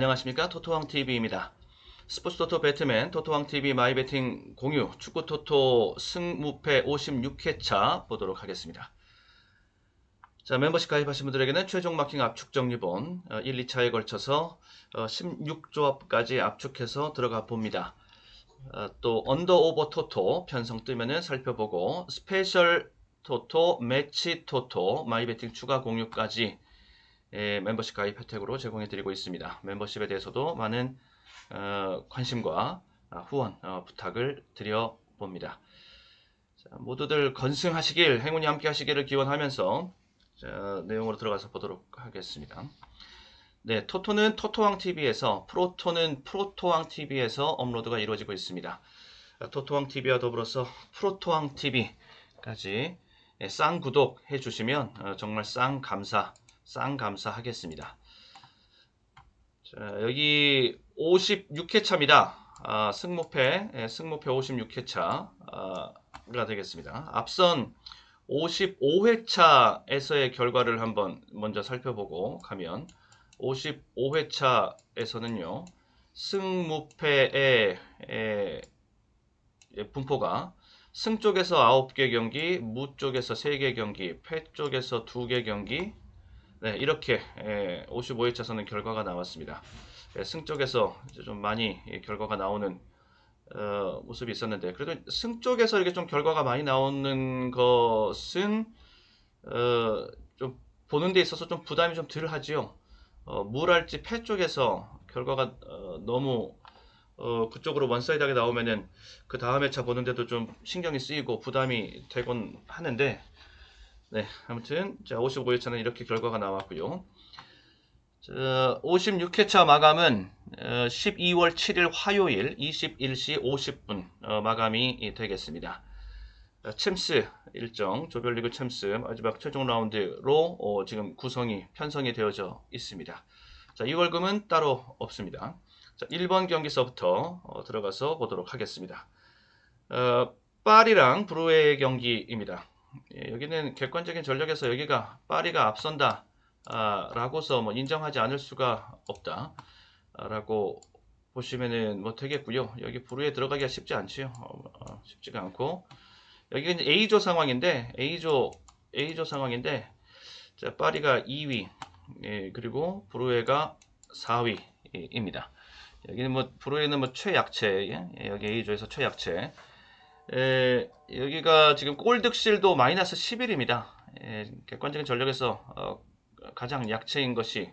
안녕하십니까 토토왕TV입니다. 스포츠토토 배트맨 토토왕TV 마이베팅 공유 축구토토 승무패 56회차 보도록 하겠습니다. 자 멤버십 가입하신 분들에게는 최종 마킹 압축 정리본 1, 2차에 걸쳐서 16조합까지 압축해서 들어가 봅니다. 어, 또 언더 오버 토토 편성 뜨면은 살펴보고 스페셜 토토 매치 토토 마이베팅 추가 공유까지 예, 멤버십 가입 혜택으로 제공해 드리고 있습니다. 멤버십에 대해서도 많은 어, 관심과 아, 후원 어, 부탁을 드려 봅니다. 자, 모두들 건승하시길 행운이 함께 하시기를 기원하면서 자, 내용으로 들어가서 보도록 하겠습니다. 네, 토토는 토토왕 TV에서 프로토는 프로토왕 TV에서 업로드가 이루어지고 있습니다. 토토왕 TV와 더불어서 프로토왕 TV까지 예, 쌍 구독 해 주시면 어, 정말 쌍 감사 쌍 감사하겠습니다. 자, 여기 56회차입니다. 아, 승모패, 예, 승모패 56회차가 되겠습니다. 앞선 55회차에서의 결과를 한번 먼저 살펴보고 가면 55회차에서는요. 승무패의 예, 분포가 승 쪽에서 9개 경기, 무 쪽에서 3개 경기, 패 쪽에서 2개 경기, 네, 이렇게 55회차서는 결과가 나왔습니다. 예, 승 쪽에서 좀 많이 결과가 나오는 어, 모습이 있었는데 그래도 승 쪽에서 이렇게 좀 결과가 많이 나오는 것은 어, 좀 보는 데 있어서 좀 부담이 좀 덜 하지요. 어, 물할지 패 쪽에서 결과가 어, 너무 어, 그쪽으로 원사이드하게 나오면은 그 다음 회차 보는데도 좀 신경이 쓰이고 부담이 되곤 하는데 네, 아무튼 자 55회차는 이렇게 결과가 나왔고요. 자, 56회차 마감은 어, 12월 7일 화요일 21시 50분 어, 마감이 되겠습니다. 자, 챔스 일정 조별리그 챔스 마지막 최종 라운드로 어, 지금 구성이 편성이 되어져 있습니다. 자, 이 월급은 따로 없습니다. 자, 1번 경기서부터 어, 들어가서 보도록 하겠습니다. 어, 파리랑 브루의 경기입니다. 예, 여기는 객관적인 전력에서 여기가 파리가 앞선다 아, 라고서 뭐 인정하지 않을 수가 없다 아, 라고 보시면은 뭐 되겠고요. 여기 부르에 들어가기가 쉽지 않지요. 어, 어, 쉽지가 않고. 여기는 A조 상황인데 A조 A조 상황인데 자, 파리가 2위 예, 그리고 브루에가 4위입니다. 여기는 뭐 브루에는 뭐 최약체 예? 여기 A조에서 최약체 에, 여기가 지금 골득실도 마이너스 11입니다. 에, 객관적인 전력에서 어, 가장 약체인 것이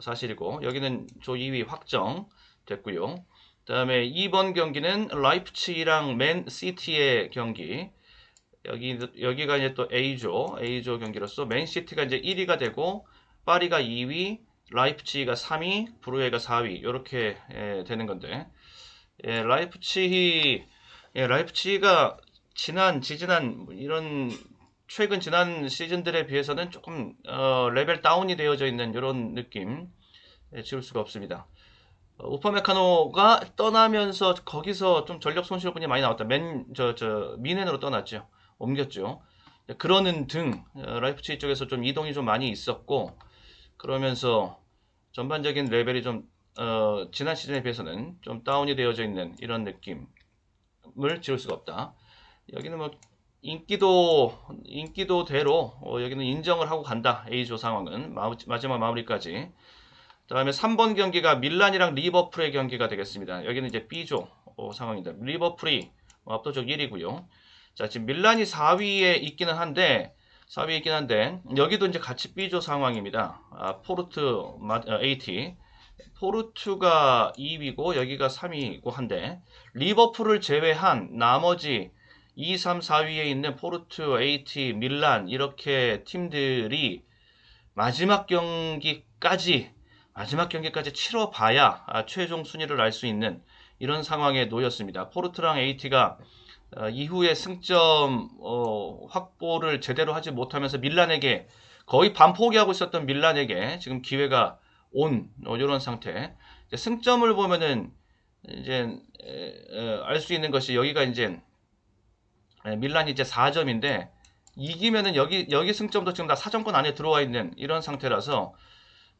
사실이고 여기는 조 2위 확정 됐고요. 다음에 2번 경기는 라이프치히랑 맨시티의 경기. 여기 여기가 이제 또 A조 A조 경기로서 맨시티가 이제 1위가 되고 파리가 2위, 라이프치히가 3위, 브루에가 4위 이렇게 되는 건데 예, 라이프치히 예, 라이프치히가 지난 지지난 뭐 이런 최근 지난 시즌들에 비해서는 조금 어, 레벨 다운이 되어져 있는 이런 느낌 예, 지울 수가 없습니다. 어, 우퍼메카노가 떠나면서 거기서 좀 전력 손실분이 많이 나왔다. 맨 저 저 미넨으로 떠났죠. 옮겼죠. 예, 그러는 등 어, 라이프치히 쪽에서 좀 이동이 좀 많이 있었고 그러면서 전반적인 레벨이 좀 어, 지난 시즌에 비해서는 좀 다운이 되어져 있는 이런 느낌. 을 지울 수가 없다. 여기는 뭐 인기도 인기도 대로 어, 여기는 인정을 하고 간다. A조 상황은 마, 마지막 마무리까지. 다음에 3번 경기가 밀란이랑 리버풀의 경기가 되겠습니다. 여기는 이제 B조 어, 상황입니다. 리버풀이 압도적 1위고요. 자 지금 밀란이 4위에 있기는 한데 4위에 있긴 한데 여기도 이제 같이 B조 상황입니다. 아, 포르트 어, AT 포르투가 2위고 여기가 3위고 한데 리버풀을 제외한 나머지 2, 3, 4위에 있는 포르투, AT, 밀란 이렇게 팀들이 마지막 경기까지 마지막 경기까지 치러 봐야 아, 최종 순위를 알 수 있는 이런 상황에 놓였습니다. 포르투랑 AT가 어, 이후에 승점 어, 확보를 제대로 하지 못하면서 밀란에게 거의 반포기하고 있었던 밀란에게 지금 기회가 온 이런 어, 상태. 승점을 보면은 이제 알 수 있는 것이 여기가 이제 밀란이 이제 4점인데 이기면은 여기 여기 승점도 지금 다 사정권 안에 들어와 있는 이런 상태라서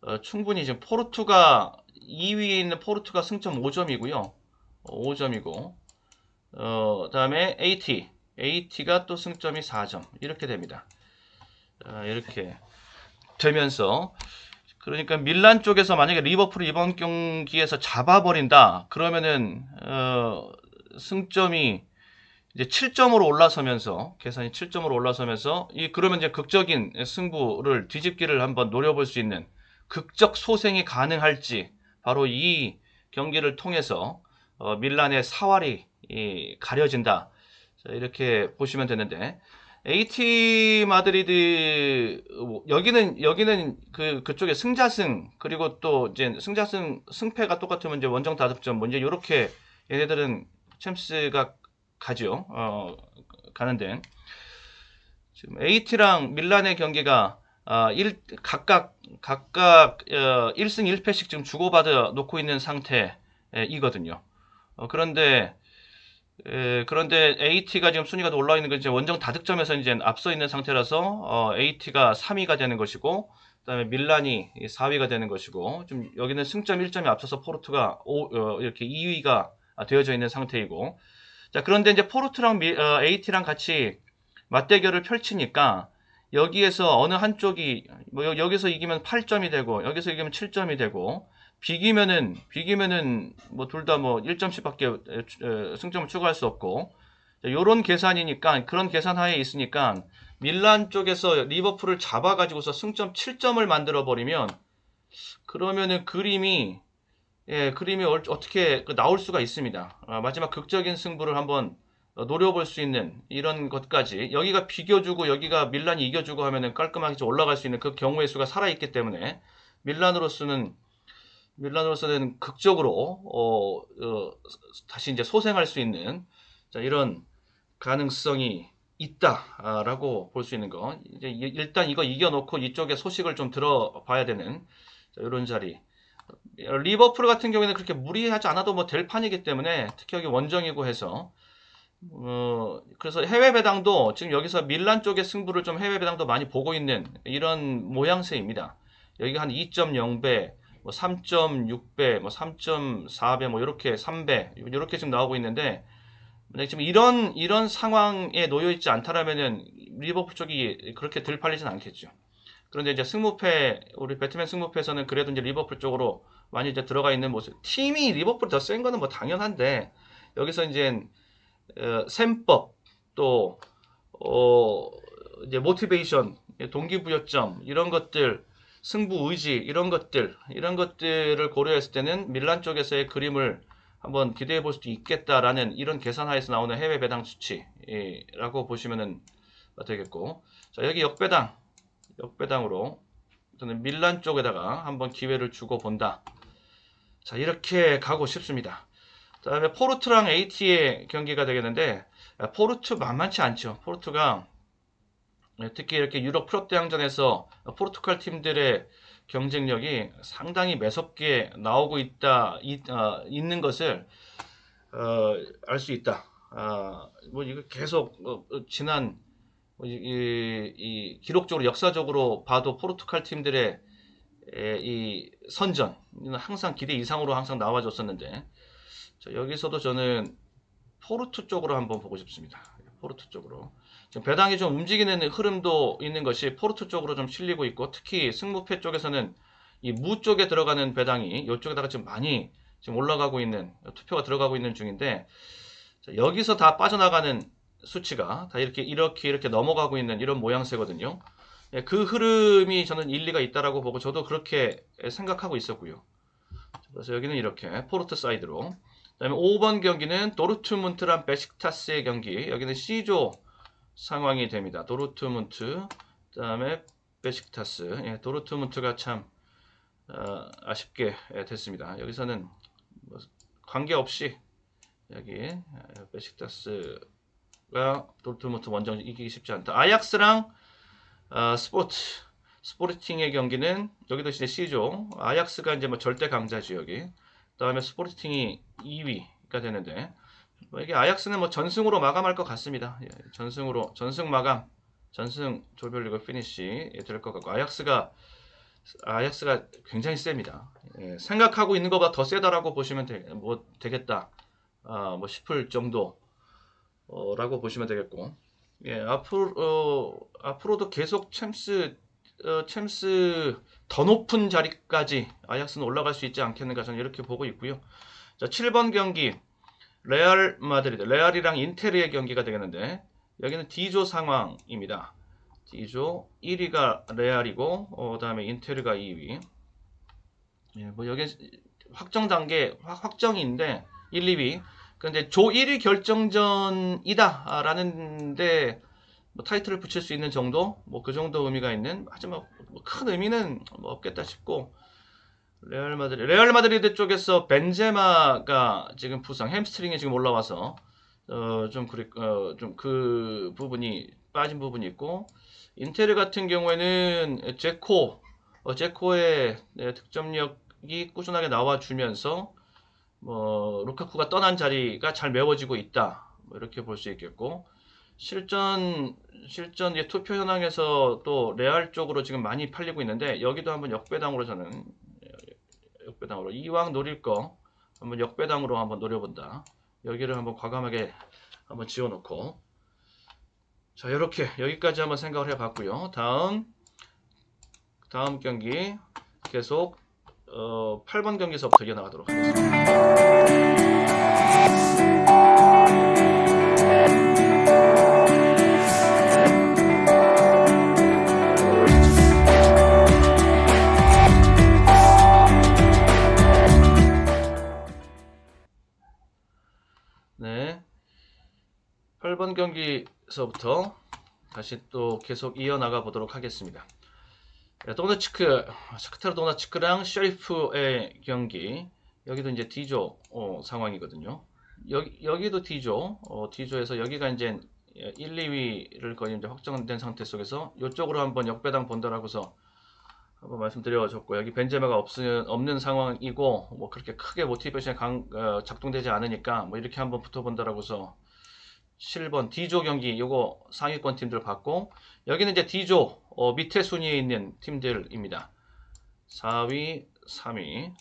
어, 충분히 지금 포르투가 2위에 있는 포르투가 승점 5점이고요. 5점이고 어, 다음에 AT AT가 또 승점이 4점 이렇게 됩니다. 아, 이렇게 되면서 그러니까 밀란 쪽에서 만약에 리버풀이 이번 경기에서 잡아버린다 그러면은 어, 승점이 이제 7점으로 올라서면서 계산이 7점으로 올라서면서 이 그러면 이제 극적인 승부를 뒤집기를 한번 노려볼 수 있는 극적 소생이 가능할지 바로 이 경기를 통해서 어, 밀란의 사활이 이, 가려진다. 자, 이렇게 보시면 되는데 AT 마드리드 어, 여기는 여기는 그 그쪽에 승자승 그리고 또 이제 승자승 승패가 똑같으면 이제 원정 다득점 뭐 이제 요렇게 얘네들은 챔스가 가죠. 어 가는데 지금 AT랑 밀란의 경기가 아, 일, 각각 각각 어, 1승 1패씩 지금 주고받아 놓고 있는 상태이거든요. 어, 그런데 에, 그런데 AT가 지금 순위가 더 올라 있는 건 이제 원정 다득점에서 이제 앞서 있는 상태라서 어, AT가 3위가 되는 것이고 그다음에 밀란이 4위가 되는 것이고 좀 여기는 승점 1점이 앞서서 포르투가 오, 어, 이렇게 2위가 되어져 있는 상태이고. 자 그런데 이제 포르투랑 미, 어, AT랑 같이 맞대결을 펼치니까 여기에서 어느 한쪽이 뭐 여- 여기서 이기면 8점이 되고 여기서 이기면 7점이 되고 비기면은 비기면은 뭐 둘 다 뭐 1점씩밖에 승점을 추가할 수 없고 요런 계산이니까 그런 계산 하에 있으니까 밀란 쪽에서 리버풀을 잡아 가지고서 승점 7점을 만들어 버리면 그러면은 그림이 예, 그림이 얼- 어떻게 그 나올 수가 있습니다. 아, 마지막 극적인 승부를 한번 어, 노려볼 수 있는 이런 것까지 여기가 비겨주고 여기가 밀란이 이겨주고 하면은 깔끔하게 좀 올라갈 수 있는 그 경우의 수가 살아있기 때문에 밀란으로서는 밀란으로서는 극적으로 어, 어, 다시 이제 소생할 수 있는 자, 이런 가능성이 있다라고 볼 수 있는 거. 이제 이- 일단 이거 이겨놓고 이쪽에 소식을 좀 들어봐야 되는 자, 이런 자리. 리버풀 같은 경우에는 그렇게 무리하지 않아도 뭐 될 판이기 때문에 특히 여기 원정이고 해서 어, 그래서 해외 배당도 지금 여기서 밀란 쪽의 승부를 좀 해외 배당도 많이 보고 있는 이런 모양새입니다. 여기가 한 2.0배, 뭐 3.6배, 뭐 3.4배, 뭐 이렇게 3배 이렇게 지금 나오고 있는데 만약에 지금 이런 이런 상황에 놓여 있지 않다라면은 리버풀 쪽이 그렇게 들 팔리진 않겠죠. 그런데 이제 승무패 우리 배트맨 승무패에서는 그래도 이제 리버풀 쪽으로 많이 이제 들어가 있는 모습. 팀이 리버풀 더 센 거는 뭐 당연한데 여기서 이제 어, 셈법 또 어, 이제 모티베이션, 동기부여점 이런 것들, 승부 의지 이런 것들 이런 것들을 고려했을 때는 밀란 쪽에서의 그림을 한번 기대해 볼 수도 있겠다라는 이런 계산하에서 나오는 해외 배당 수치라고 보시면 되겠고 자 여기 역배당 역배당으로 저는 밀란 쪽에다가 한번 기회를 주고 본다. 자 이렇게 가고 싶습니다. 그 다음에 포르투랑 AT의 경기가 되겠는데 아, 포르투 만만치 않죠. 포르투가 네, 특히 이렇게 유럽 프로 대항전에서 포르투갈 팀들의 경쟁력이 상당히 매섭게 나오고 있다 있, 어, 있는 것을 어, 알 수 있다. 아, 뭐 이거 계속 어, 어, 지난 뭐 이, 이- 이 기록적으로 역사적으로 봐도 포르투갈 팀들의 에, 이 선전 항상 기대 이상으로 항상 나와줬었는데 자, 여기서도 저는 포르투 쪽으로 한번 보고 싶습니다. 포르투 쪽으로. 지금 배당이 좀 움직이는 흐름도 있는 것이 포르투 쪽으로 좀 실리고 있고 특히 승무패 쪽에서는 이 무 쪽에 들어가는 배당이 이쪽에다가 지금 많이 지금 올라가고 있는 투표가 들어가고 있는 중인데 자, 여기서 다 빠져나가는 수치가 다 이렇게 이렇게 이렇게 넘어가고 있는 이런 모양새거든요. 예, 그 흐름이 저는 일리가 있다라고 보고 저도 그렇게 생각하고 있었고요. 그래서 여기는 이렇게 포르투 사이드로 그다음에 5번 경기는 도르트문트랑 베식타스의 경기. 여기는 C조 상황이 됩니다. 도르트문트, 그 다음에 베식타스. 예, 도르트문트가 참 어, 아쉽게 예, 됐습니다. 여기서는 뭐 관계없이 여기 예, 베식타스가 도르트문트 원정 이기기 쉽지 않다. 아약스랑 어, 스포츠 스포르팅의 경기는 여기도 이제 C조. 아약스가 이제 뭐 절대 강자지 여기. 그다음에 스포르팅이 2위가 되는데 뭐 이게 아약스는 뭐 전승으로 마감할 것 같습니다. 예, 전승으로 전승 마감, 전승 조별리그 피니시 될 것 같고 아약스가 아약스가 굉장히 셉니다. 예, 생각하고 있는 것보다 더 세다라고 보시면 되, 뭐, 되겠다. 아, 뭐 싶을 정도. 어, 라고 보시면 되겠고. 예, 앞으로, 어, 앞으로도 계속 챔스, 어, 챔스 더 높은 자리까지 아약스는 올라갈 수 있지 않겠는가 저는 이렇게 보고 있고요. 자, 7번 경기. 레알 마드리드, 레알이랑 인테르의 경기가 되겠는데, 여기는 D조 상황입니다. D조 1위가 레알이고, 어, 다음에 인테르가 2위. 예, 뭐 여기 확정 단계, 확- 확정인데, 1, 2위. 근데 조 1위 결정전이다라는데 뭐 타이틀을 붙일 수 있는 정도, 뭐 그 정도 의미가 있는 하지만 뭐 큰 의미는 뭐 없겠다 싶고 레알 마드리드, 레알 마드리드 쪽에서 벤제마가 지금 부상, 햄스트링이 지금 올라와서 어 좀 그리 어 좀그 부분이 빠진 부분이 있고 인테르 같은 경우에는 제코, 어, 제코의 네, 득점력이 꾸준하게 나와주면서 뭐 루카쿠가 떠난 자리가 잘 메워지고 있다. 뭐 이렇게 볼 수 있겠고 실전 실전 투표 현황에서 또 레알 쪽으로 지금 많이 팔리고 있는데 여기도 한번 역배당으로 저는 역배당으로 이왕 노릴 거 한번 역배당으로 한번 노려본다. 여기를 한번 과감하게 한번 지어놓고 자 이렇게 여기까지 한번 생각을 해봤고요. 다음 다음 경기 계속 어, 8번 경기서부터 이어나가도록 하겠습니다. 경기서부터 다시 또 계속 이어나가 보도록 하겠습니다. 네, 도네츠크, 샤크타르 도네츠크랑 셰리프의 경기. 여기도 이제 D조 어, 상황이거든요. 여기, 여기도 D조, 어, D조에서 여기가 이제 1, 2위를 거의 이제 확정된 상태 속에서 이쪽으로 한번 역배당 본다라고서 한번 말씀드려줬고 여기 벤제마가 없는 없는 상황이고 뭐 그렇게 크게 모티베이션이 강, 어, 작동되지 않으니까 뭐 이렇게 한번 붙어본다라고서 7번 D조 경기 요거 상위권 팀들 봤고 여기는 이제 D조 어, 밑에 순위에 있는 팀들입니다. 4위, 3위.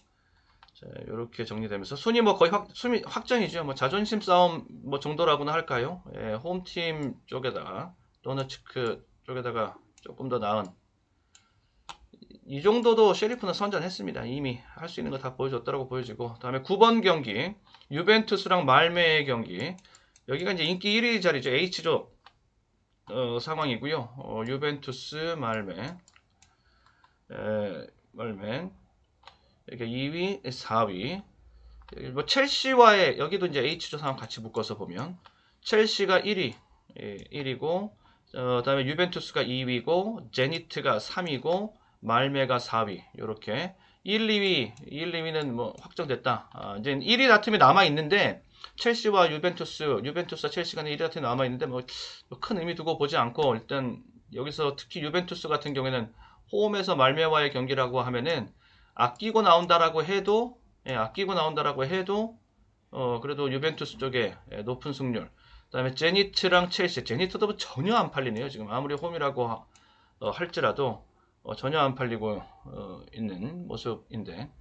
자, 이렇게 정리되면서 순위 뭐 거의 확, 순위 확정이죠. 뭐 자존심 싸움 뭐 정도라고나 할까요? 예, 홈팀 쪽에다가 도너츠크 쪽에다가 조금 더 나은 이 정도도 셰리프는 선전했습니다. 이미 할 수 있는 거 다 보여줬다라고 보여지고 다음에 9번 경기 유벤투스랑 말메의 경기 여기가 이제 인기 1위 자리죠. H조 어, 상황이고요. 어, 유벤투스 말메 에, 말메 이렇게 2위, 4위 여기 뭐 첼시와의 여기도 이제 H조 상황 같이 묶어서 보면 첼시가 1위 예, 1위고 어, 다음에 유벤투스가 2위고 제니트가 3위고 말메가 4위 이렇게 1, 2위 1, 2위는 뭐 확정됐다. 아, 이제 1위 다툼이 남아 있는데 첼시와 유벤투스, 유벤투스와 첼시 간에 1위 다툼이 남아 있는데 뭐 큰 의미 두고 보지 않고 일단 여기서 특히 유벤투스 같은 경우에는 홈에서 말메와의 경기라고 하면은 아끼고 나온다라고 해도 예, 아끼고 나온다라고 해도 어 그래도 유벤투스 쪽에 예, 높은 승률. 그다음에 제니트랑 첼시, 제니트도 뭐 전혀 안 팔리네요. 지금 아무리 홈이라고 하- 어, 할지라도 어, 전혀 안 팔리고 어, 있는 모습인데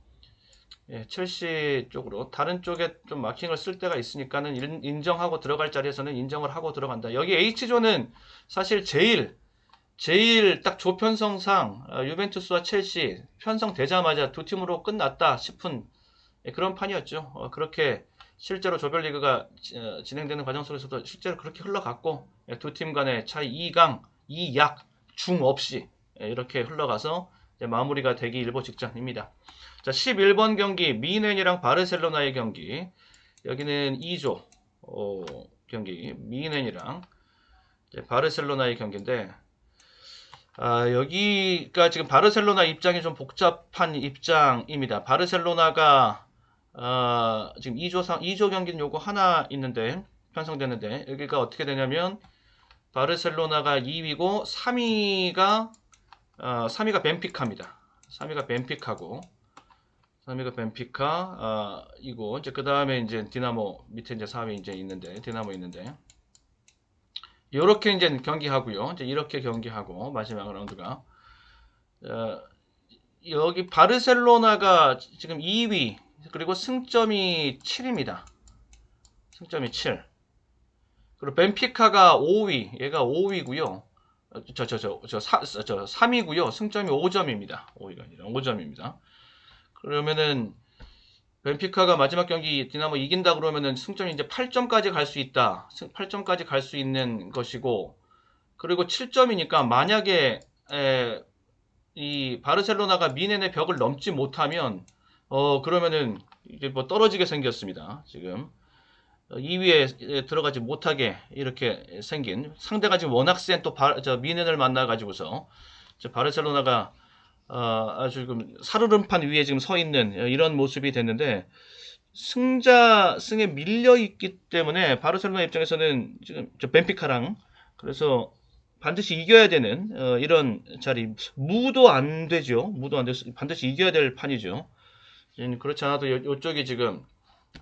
예, 첼시 쪽으로 다른 쪽에 좀 마킹을 쓸 때가 있으니까는 인- 인정하고 들어갈 자리에서는 인정을 하고 들어간다. 여기 H조는 사실 제일 제일 딱 조편성상 어, 유벤투스와 첼시 편성되자마자 두 팀으로 끝났다 싶은 예, 그런 판이었죠. 어, 그렇게 실제로 조별리그가 지- 어, 진행되는 과정 속에서도 실제로 그렇게 흘러갔고 예, 두팀 간의 차이 2강, 2약, 중 없이 예, 이렇게 흘러가서 마무리가 되기 일보 직전입니다. 자, 11번 경기 미넨이랑 바르셀로나의 경기. 여기는 2조 어, 경기 미넨이랑 바르셀로나의 경기인데 아, 여기가 지금 바르셀로나 입장이 좀 복잡한 입장입니다. 바르셀로나가 아, 지금 2조 상 2조 경기는 요거 하나 있는데 편성되는데 여기가 어떻게 되냐면 바르셀로나가 2위고 3위가 어, 3위가 벤피카입니다. 3위가 벤피카고 3위가 벤피카 아, 이고 이제 그 다음에 이제 디나모 밑에 이제 4위 이제 있는데 디나모 있는데 이렇게 이제 경기하고요. 이제 이렇게 경기하고 마지막 라운드가 어, 여기 바르셀로나가 지금 2위 그리고 승점이 7입니다. 승점이 7. 그리고 벤피카가 5위, 얘가 5위고요. 저 저 저저저 3위고요. 승점이 5점입니다. 5위가 아니라 5점입니다. 그러면은 벤피카가 마지막 경기 디나모 이긴다 그러면은 승점이 이제 8점까지 갈 수 있다. 8점까지 갈 수 있는 것이고 그리고 7점이니까 만약에 에, 이 바르셀로나가 미넨의 벽을 넘지 못하면 어 그러면은 이제 뭐 떨어지게 생겼습니다. 지금 2위에 들어가지 못하게 이렇게 생긴 상대가 지금 워낙 센또 미넨을 만나 가지고서 바르셀로나가 어, 아주 지금 살얼음판 위에 지금 서 있는 이런 모습이 됐는데 승자 승에 밀려 있기 때문에 바르셀로나 입장에서는 지금 저 벤피카랑 그래서 반드시 이겨야 되는 어, 이런 자리. 무도 안 되죠. 무도 안 돼서 반드시 이겨야 될 판이죠. 그렇지 않아도 이쪽이 지금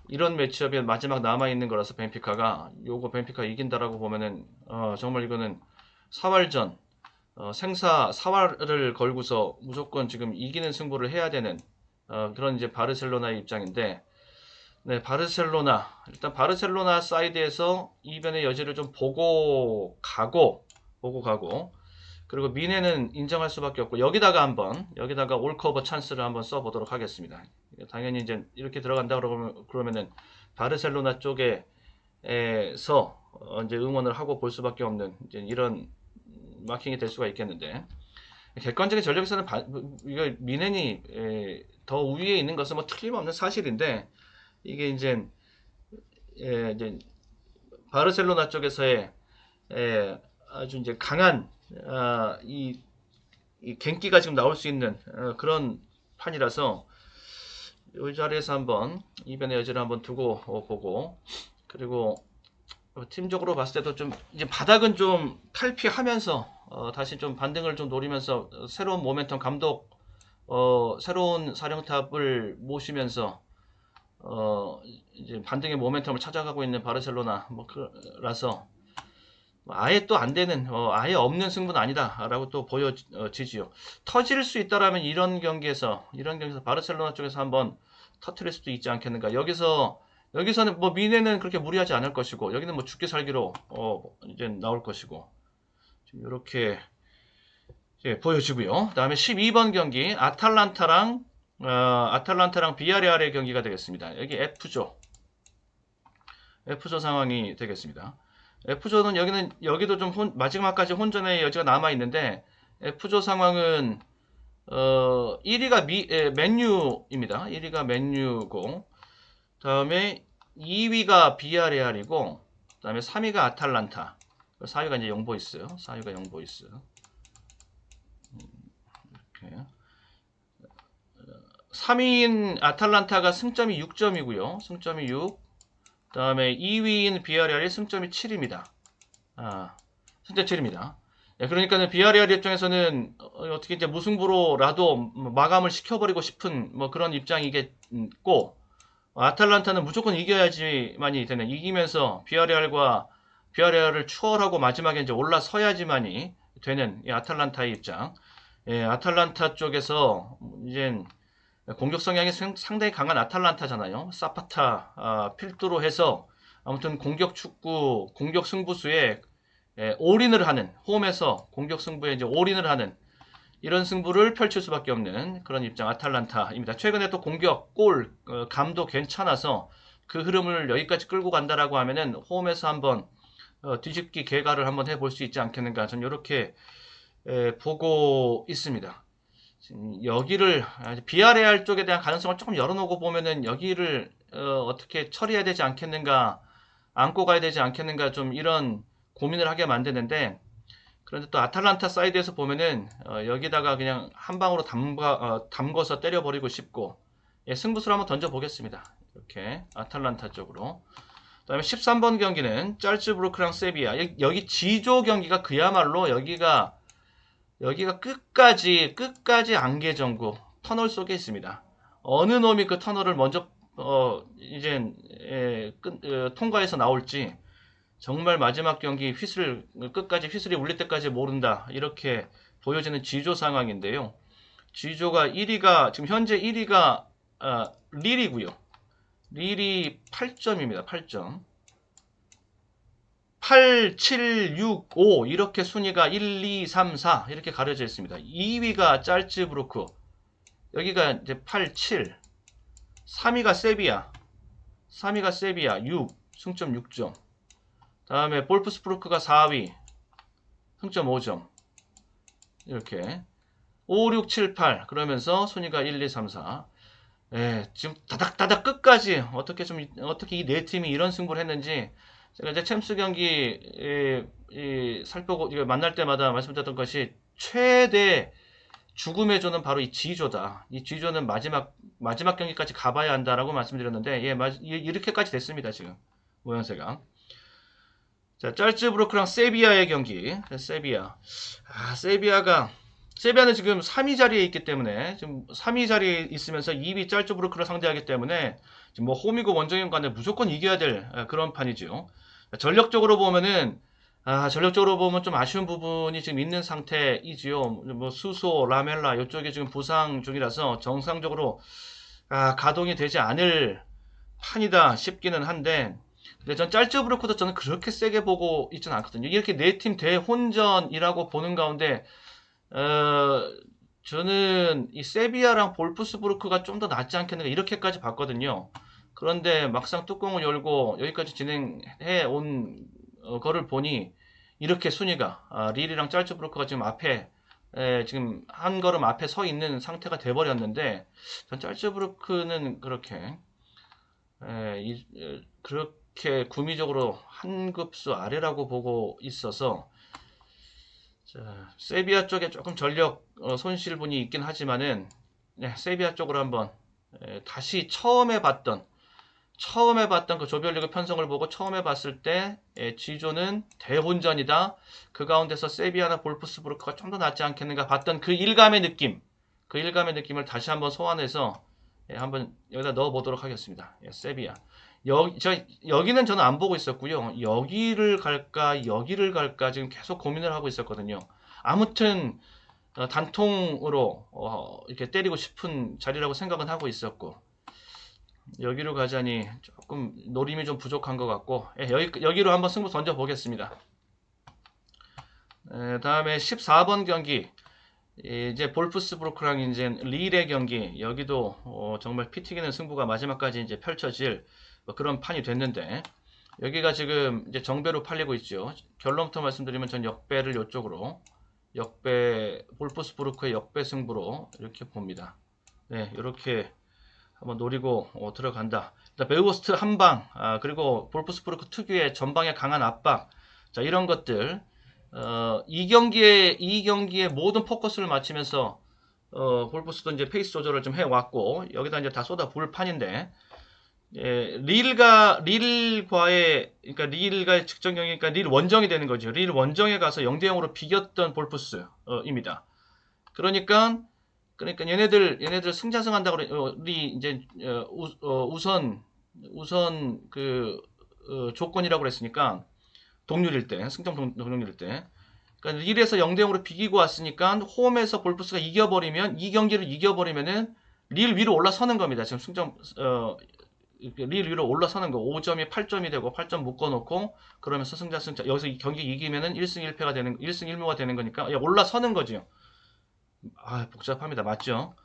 이런 매치업에 마지막 남아 있는 거라서 벤피카가 요거 벤피카 이긴다라고 보면은 어, 정말 이거는 사활전 어, 생사 사활을 걸고서 무조건 지금 이기는 승부를 해야 되는 어, 그런 이제 바르셀로나의 입장인데 네 바르셀로나 일단 바르셀로나 사이드에서 이변의 여지를 좀 보고 가고 보고 가고 그리고 미네는 인정할 수밖에 없고 여기다가 한번 여기다가 올커버 찬스를 한번 써보도록 하겠습니다. 당연히 이제 이렇게 들어간다 그러면 그러면은 바르셀로나 쪽에서 어, 이제 응원을 하고 볼 수밖에 없는 이런 마킹이 될 수가 있겠는데. 객관적인 전력에서는 바, 이거 미넨이 에, 더 우위에 있는 것은 뭐 틀림없는 사실인데 이게 이제, 에, 이제 바르셀로나 쪽에서의 에, 아주 이제 강한 아, 이, 이 갱기가 지금 나올 수 있는 어, 그런 판이라서 이 자리에서 한번 이변의 여지를 한번 두고 어, 보고 그리고 팀적으로 봤을 때도 좀 이제 바닥은 좀 탈피하면서 어, 다시 좀 반등을 좀 노리면서 새로운 모멘텀 감독 어, 새로운 사령탑을 모시면서 어, 이제 반등의 모멘텀을 찾아가고 있는 바르셀로나 뭐 그라서 아예 또 안 되는 어, 아예 없는 승부는 아니다라고 또 보여지지요. 터질 수 있다라면 이런 경기에서 이런 경기에서 바르셀로나 쪽에서 한번 터트릴 수도 있지 않겠는가. 여기서 여기서는 뭐 미네는 그렇게 무리하지 않을 것이고 여기는 뭐 죽게 살기로 어, 이제 나올 것이고 지금 이렇게 예, 보여지고요. 다음에 12번 경기 아탈란타랑 어, 아탈란타랑 비아레알의 경기가 되겠습니다. 여기 F조 F조 상황이 되겠습니다. F조는 여기는 여기도 좀 혼, 마지막까지 혼전의 여지가 남아 있는데 F조 상황은 어, 1위가 미, 에, 맨유입니다. 1위가 맨유고 다음에 2위가 비아레알이고 다음에 3위가 아탈란타 4위가 이제 영보이스 4위가 영보이스 이렇게 3위인 아탈란타가 승점이 6점이고요. 승점이 6. 다음에 2위인 비아리알이 승점이 7입니다. 아, 승점 7입니다. 네, 그러니까는 비아리알 입장에서는 어떻게 이제 무승부로라도 마감을 시켜버리고 싶은 뭐 그런 입장이겠고 아탈란타는 무조건 이겨야지만이 되는 이기면서 비아리알과 비아레알을 추월하고 마지막에 이제 올라서야지만이 되는 이 아탈란타의 입장. 예, 아탈란타 쪽에서 이제 공격 성향이 상당히 강한 아탈란타잖아요. 사파타 아, 필두로 해서 아무튼 공격 축구, 공격 승부수에 예, 올인을 하는 홈에서 공격 승부에 이제 올인을 하는 이런 승부를 펼칠 수밖에 없는 그런 입장 아탈란타입니다. 최근에 또 공격, 골, 어, 감도 괜찮아서 그 흐름을 여기까지 끌고 간다라고 하면은 홈에서 한번 어, 뒤집기 개가를 한번 해볼 수 있지 않겠는가 저는 이렇게 에, 보고 있습니다. 여기를 비아레알 쪽에 대한 가능성을 조금 열어놓고 보면은 여기를 어, 떻게 처리해야 되지 않겠는가 안고 가야 되지 않겠는가 좀 이런 고민을 하게 만드는데 그런데 또 아탈란타 사이드에서 보면은 어, 여기다가 그냥 한 방으로 담가, 어, 담궈서 때려버리고 싶고 예, 승부수를 한번 던져보겠습니다. 이렇게 아탈란타 쪽으로 그 다음에 13번 경기는 짤츠브루크랑 세비야. 여기 지조 경기가 그야말로 여기가 여기가 끝까지 끝까지 안개전구 터널 속에 있습니다. 어느 놈이 그 터널을 먼저 어 이제 예, 끝, 어, 통과해서 나올지 정말 마지막 경기 휘슬 끝까지 휘슬이 울릴 때까지 모른다 이렇게 보여지는 지조 상황인데요. G조가 1위가 지금 현재 1위가 아, 릴이고요. 릴이 8점입니다. 8점. 8, 7, 6, 5 이렇게 순위가 1, 2, 3, 4 이렇게 가려져 있습니다. 2위가 짤츠브루크 여기가 이제 8, 7 3위가 세비야 3위가 세비야 6 승점 6점 다음에 볼프스프루크가 4위. 승점 5점. 이렇게. 5, 6, 7, 8 그러면서 순위가 1, 2, 3, 4 예, 지금 다닥다닥 끝까지 어떻게 좀 어떻게 이 네 팀이 이런 승부를 했는지 제가 이제 챔스 경기 이, 이 살펴고 이거 만날 때마다 말씀드렸던 것이 최대 죽음의 조는 바로 이 G조다. 이 G조는 마지막 마지막 경기까지 가봐야 한다라고 말씀드렸는데 예, 마- 이- 이렇게까지 됐습니다 지금. 모양새가. 자, 짤츠브루크랑 세비야의 경기. 세비야. 아, 세비야가 세비야는 지금 3위 자리에 있기 때문에 지금 3위 자리에 있으면서 2위 짤츠브루크를 상대하기 때문에 지금 뭐 홈이고 원정인 간에 무조건 이겨야 될 아, 그런 판이죠. 전력적으로 보면은 아, 전력적으로 보면 좀 아쉬운 부분이 지금 있는 상태이지요. 뭐 수소, 라멜라 이쪽에 지금 부상 중이라서 정상적으로 아, 가동이 되지 않을 판이다 싶기는 한데 근데 전 짤츠 브루크도 저는 그렇게 세게 보고 있지는 않거든요. 이렇게 네 팀 대혼전이라고 보는 가운데 어, 저는 이 세비야랑 볼프스부르크가 좀 더 낫지 않겠는가 이렇게까지 봤거든요. 그런데 막상 뚜껑을 열고 여기까지 진행해 온 어, 거를 보니 이렇게 순위가 아, 릴이랑 짤츠브루크가 지금 앞에 에, 지금 한 걸음 앞에 서 있는 상태가 돼버렸는데 전 짤츠브루크는 그렇게 에, 이, 에, 그렇게 구미적으로 한 급수 아래라고 보고 있어서 자, 세비야 쪽에 조금 전력 어, 손실분이 있긴 하지만은 네, 세비야 쪽으로 한번 에, 다시 처음에 봤던 처음에 봤던 그 조별리그 편성을 보고 처음에 봤을 때 예, G조는 대혼전이다. 그 가운데서 세비야나 볼프스부르크가 좀 더 낫지 않겠는가 봤던 그 일감의 느낌, 그 일감의 느낌을 다시 한번 소환해서 예, 한번 여기다 넣어 보도록 하겠습니다. 예, 세비야. 여기 저 여기는 저는 안 보고 있었고요. 여기를 갈까 여기를 갈까 지금 계속 고민을 하고 있었거든요. 아무튼 어, 단통으로 어, 이렇게 때리고 싶은 자리라고 생각은 하고 있었고 여기로 가자니 조금 노림이 좀 부족한 것 같고 예, 여기, 여기로 한번 승부 던져 보겠습니다. 에, 다음에 14번 경기 예, 이제 볼프스브루크랑 이제 릴의 경기 여기도 어, 정말 피 튀기는 승부가 마지막까지 이제 펼쳐질 뭐 그런 판이 됐는데 여기가 지금 이제 정배로 팔리고 있죠. 결론부터 말씀드리면 전 역배를 이쪽으로 역배 볼프스브루크의 역배 승부로 이렇게 봅니다. 네, 이렇게 한번 노리고 어, 들어간다. 일단 베우고스트 한방 아, 그리고 볼프스부르크 특유의 전방의 강한 압박 자 이런 것들 어, 이 경기에 이 경기에 모든 포커스를 맞추면서 어, 볼프스도 이제 페이스 조절을 좀 해왔고 여기다 이제 다 쏟아 부을 판인데 예, 릴과 릴과의 그러니까 릴과의 직전 경기니까 릴 원정이 되는 거죠. 릴 원정에 가서 0대 0으로 비겼던 볼프스입니다. 그러니까 그러니까 얘네들 얘네들 승자승 한다고 그래 어, 우리 이제 어, 우, 어, 우선 우선 그 어, 조건이라고 그랬으니까 동률일 때 승점 동, 동률일 때 그러니까 1에서 0대 0으로 비기고 왔으니까 홈에서 볼프스가 이겨버리면 이 경기를 이겨버리면은 릴 위로 올라서는 겁니다. 지금 승점 어, 위로 올라서는 거 5점이 8점이 되고 8점 묶어놓고 그러면서 승자 승자 여기서 이 경기 이기면은 1승 1패가 되는 1승 1무가 되는 거니까 야, 올라서는 거죠. 아 복잡합니다. 맞죠?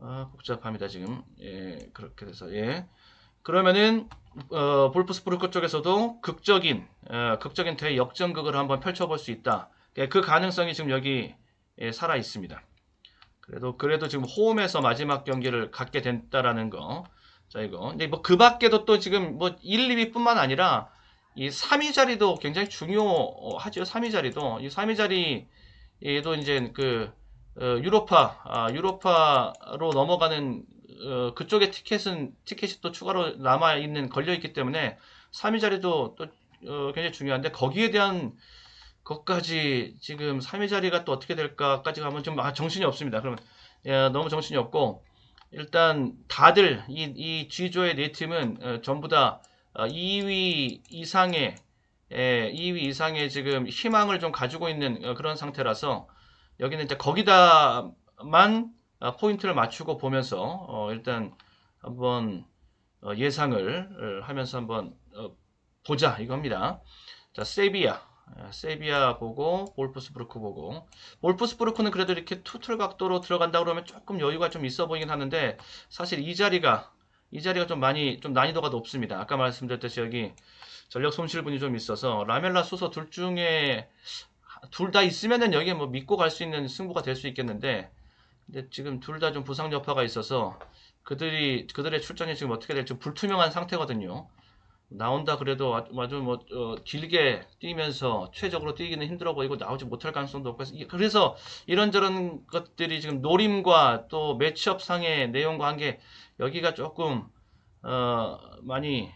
아 복잡합니다 지금. 예 그렇게 돼서 예. 그러면은 어, 볼프스부르크 쪽에서도 극적인 어, 극적인 대역전극을 한번 펼쳐볼 수 있다. 예, 그 가능성이 지금 여기 예, 살아 있습니다. 그래도 그래도 지금 홈에서 마지막 경기를 갖게 됐다라는 거. 자 이거. 근데 뭐 그 밖에도 또 지금 뭐 1, 2위 뿐만 아니라 이 3위 자리도 굉장히 중요하죠. 3위 자리도 이 3위 자리에도 이제 그 어, 유로파, 아, 유로파로 넘어가는 어, 그쪽에 티켓은 티켓이 또 추가로 남아 있는 걸려 있기 때문에 3위 자리도 또 어, 굉장히 중요한데 거기에 대한 것까지 지금 3위 자리가 또 어떻게 될까까지 가면 좀 아, 정신이 없습니다. 그러면 예, 너무 정신이 없고 일단 다들 이, 이 G조의 네 팀은 어, 전부 다 어, 2위 이상의 예, 2위 이상의 지금 희망을 좀 가지고 있는 어, 그런 상태라서 여기는 이제 거기다 하나만 아, 포인트를 맞추고 보면서 어, 일단 한번 어, 예상을 어, 하면서 한번 어, 보자 이겁니다. 자, 세비야. 아, 세비야 보고 볼프스부르크 보고 볼프스부르크는 그래도 이렇게 투틀 각도로 들어간다 그러면 조금 여유가 좀 있어 보이긴 하는데 사실 이 자리가 이 자리가 좀 많이 좀 난이도가 높습니다. 아까 말씀드렸듯이 여기 전력 손실분이 좀 있어서 라멜라 수소 둘 중에 둘 다 있으면은 여기에 뭐 믿고 갈 수 있는 승부가 될 수 있겠는데 근데 지금 둘 다 좀 부상 여파가 있어서 그들이 그들의 출전이 지금 어떻게 될지 불투명한 상태거든요. 나온다 그래도 아주 뭐 어, 길게 뛰면서 최적으로 뛰기는 힘들어 보이고 나오지 못할 가능성도 이- 그래서 이런저런 것들이 지금 노림과 또 매치업 상의 내용과 한 게 여기가 조금 어, 많이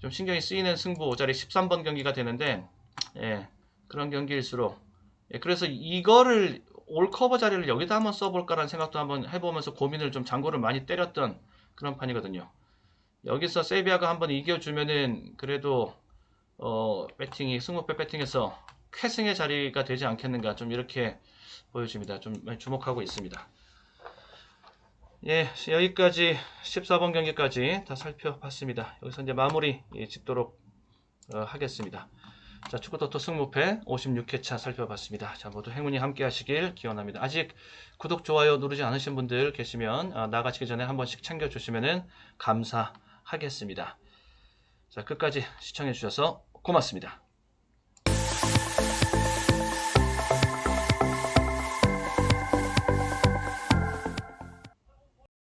좀 신경이 쓰이는 승부 자리 13번 경기가 되는데 예, 그런 경기일수록 예, 그래서 이거를 올 커버 자리를 여기다 한번 써볼까라는 생각도 한번 해보면서 고민을 좀 장고를 많이 때렸던 그런 판이거든요. 여기서 세비야가 한번 이겨주면은 그래도 어 배팅이 승부패 배팅에서 쾌승의 자리가 되지 않겠는가 좀 이렇게 보여집니다. 좀 주목하고 있습니다. 예, 여기까지 14번 경기까지 다 살펴봤습니다. 여기서 이제 마무리 예, 짓도록 어, 하겠습니다. 자, 축구 토토 승무패 56회차 살펴봤습니다. 자, 모두 행운이 함께 하시길 기원합니다. 아직 구독, 좋아요 누르지 않으신 분들 계시면 아, 나가시기 전에 한 번씩 챙겨주시면 감사 하겠습니다. 자, 끝까지 시청해주셔서 고맙습니다.